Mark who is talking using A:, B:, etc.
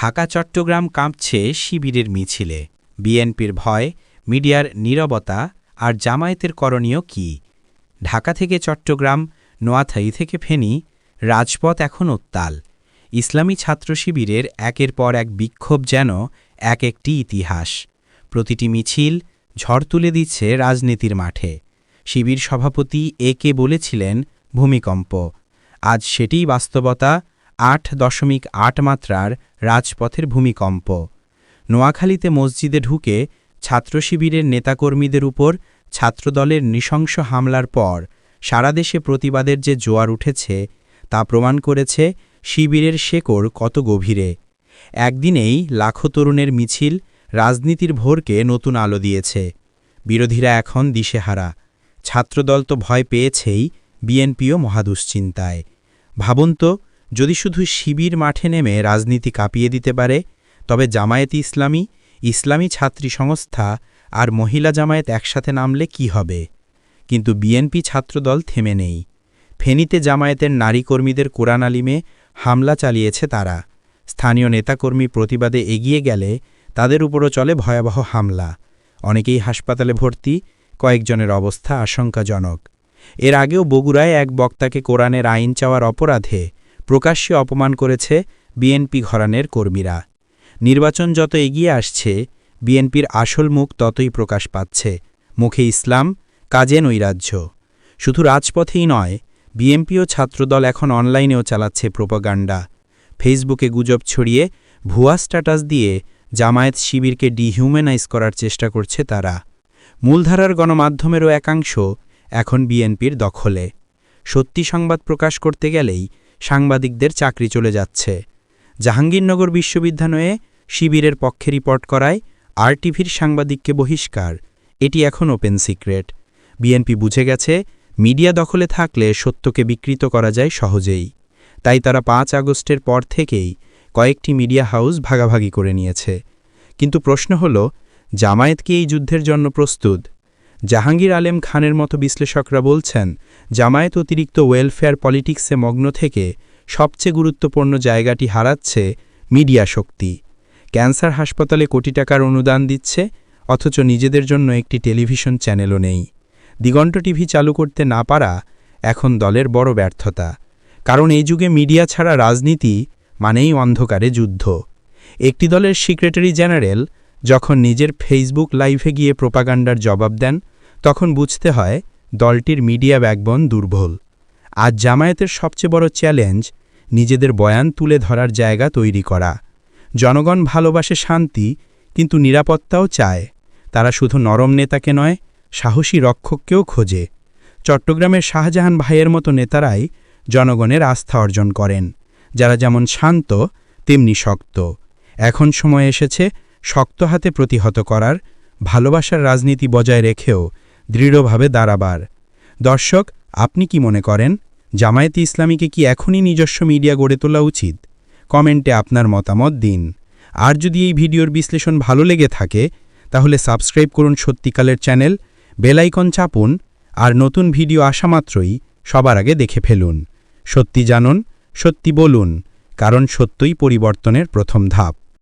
A: ঢাকা, চট্টগ্রাম কাঁপছে শিবিরের মিছিলে। বিএনপির ভয়, মিডিয়ার নীরবতা আর জামায়াতের করণীয় কি? ঢাকা থেকে চট্টগ্রাম নোয়াথাই থেকে ফেনী, রাজপথ এখন উত্তাল। ইসলামী ছাত্র শিবিরের একের পর এক বিক্ষোভ যেন এক একটি ইতিহাস। প্রতিটি মিছিল ঝড় তুলে দিচ্ছে রাজনীতির মাঠে। শিবির সভাপতি এ কে বলেছিলেন ভূমিকম্প। আজ সেটিই বাস্তবতা আট দশমিক আট মাত্রার রাজপথের ভূমিকম্প। নোয়াখালীতে মসজিদে ঢুকে ছাত্র শিবিরের নেতাকর্মীদের উপর ছাত্রদলের নৃশংস হামলার পর সারা দেশে প্রতিবাদের যে জোয়ার উঠেছে তা প্রমাণ করেছে শিবিরের শেকড় কত গভীরে। একদিনেই লাখো তরুণের মিছিল রাজনীতির ভোরকে নতুন আলো দিয়েছে। বিরোধীরা এখন দিশেহারা। ছাত্রদল তো ভয় পেয়েছেই বিএনপিও মহাদুশ্চিন্তায় ভাবুন তো যদি শুধু শিবির মাঠে নেমে রাজনীতি কাঁপিয়ে দিতে পারে, তবে জামায়াত ইসলামী ইসলামী ছাত্রী সংস্থা আর মহিলা জামায়াত একসাথে নামলে কি হবে? কিন্তু বিএনপি ছাত্রদল থেমে নেই। ফেনীতে জামায়াতের নারী কর্মীদের কোরআন আলিমে হামলা চালিয়েছে তারা। স্থানীয় নেতাকর্মী প্রতিবাদে এগিয়ে গেলে তাদের উপরও চলে ভয়াবহ হামলা। অনেকেই হাসপাতালে ভর্তি, কয়েকজনের অবস্থা আশঙ্কাজনক। এর আগেও বগুড়ায় এক বক্তাকে কোরআনের আইন চাওয়ার অপরাধে প্রকাশ্যে অপমান করেছে বিএনপি ঘরানের কর্মীরা। নির্বাচন যত এগিয়ে আসছে, বিএনপির আসল মুখ ততই প্রকাশ পাচ্ছে। মুখে ইসলাম, কাজে নৈরাজ্য। শুধু রাজপথেই নয় বিএনপি ও ছাত্রদল এখন অনলাইনেও চালাচ্ছে প্রোপাগান্ডা। ফেসবুকে গুজব ছড়িয়ে ভুয়া স্ট্যাটাস দিয়ে জামায়াত শিবিরকে ডিহিউম্যানাইজ করার চেষ্টা করছে তারা। মূলধারার গণমাধ্যমেরও একাংশ এখন বিএনপির দখলে। সত্যি সংবাদ প্রকাশ করতে গেলেই সাংবাদিকদের চাকরি চলে যাচ্ছে। জাহাঙ্গীরনগর বিশ্ববিদ্যালয়ে শিবিরের পক্ষে রিপোর্ট করায় আরটিভির সাংবাদিককে বহিষ্কার। এটি এখন ওপেন সিক্রেট। বিএনপি বুঝে গেছে, মিডিয়া দখলে থাকলে সত্যকে বিকৃত করা যায় সহজেই। তাই তারা পাঁচ আগস্টের পর থেকেই কয়েকটি মিডিয়া হাউস ভাগাভাগি করে নিয়েছে। কিন্তু প্রশ্ন হল জামায়াত কি এই যুদ্ধের জন্য প্রস্তুত? জাহাঙ্গীর আলেম খানের মতো বিশ্লেষকরা বলছেন, জামায়াত অতিরিক্ত ওয়েলফেয়ার পলিটিক্সে মগ্ন থেকে সবচেয়ে গুরুত্বপূর্ণ জায়গাটি হারাচ্ছে মিডিয়া শক্তি। ক্যান্সার হাসপাতালে কোটি টাকার অনুদান দিচ্ছে, অথচ নিজেদের জন্য একটি টেলিভিশন চ্যানেলও নেই। দিগন্ত টিভি চালু করতে না পারা এখন দলের বড় ব্যর্থতা। কারণ এই যুগে মিডিয়া ছাড়া রাজনীতি মানেই অন্ধকারে যুদ্ধ। একটি দলের সেক্রেটারি জেনারেল যখন নিজের ফেসবুক লাইভে গিয়ে প্রোপাগান্ডার জবাব দেন, তখন বুঝতে হয় দলটির মিডিয়া ব্যাকবন দুর্বল। আজ জামায়াতের সবচেয়ে বড় চ্যালেঞ্জ নিজেদের বয়ান তুলে ধরার জায়গা তৈরি করা। জনগণ ভালোবাসে শান্তি, কিন্তু নিরাপত্তাও চায়। তারা শুধু নরম নেতাকে নয়, সাহসী রক্ষককেও খোঁজে। চট্টগ্রামের শাহজাহান ভাইয়ের মতো নেতারাই জনগণের আস্থা অর্জন করেন। যারা যেমন শান্ত, তেমনি শক্ত। এখন সময় এসেছে শক্ত হাতে প্রতিহত করার, ভালোবাসার রাজনীতি বজায় রেখেও দৃঢ়ভাবে দাঁড়াবার। দর্শক, আপনি কি মনে করেন, জামায়াতে ইসলামীকে কি এখনই নিজস্ব মিডিয়া গড়ে তোলা উচিত? কমেন্টে আপনার মতামত দিন। আর যদি এই ভিডিওর বিশ্লেষণ ভালো লেগে থাকে, তাহলে সাবস্ক্রাইব করুন সত্যিকালের চ্যানেল বেলাইকন চাপুন, আর নতুন ভিডিও আসা মাত্রই সবার আগে দেখে ফেলুন। সত্যি জানুন, সত্যি বলুন, কারণ সত্যই পরিবর্তনের প্রথম ধাপ।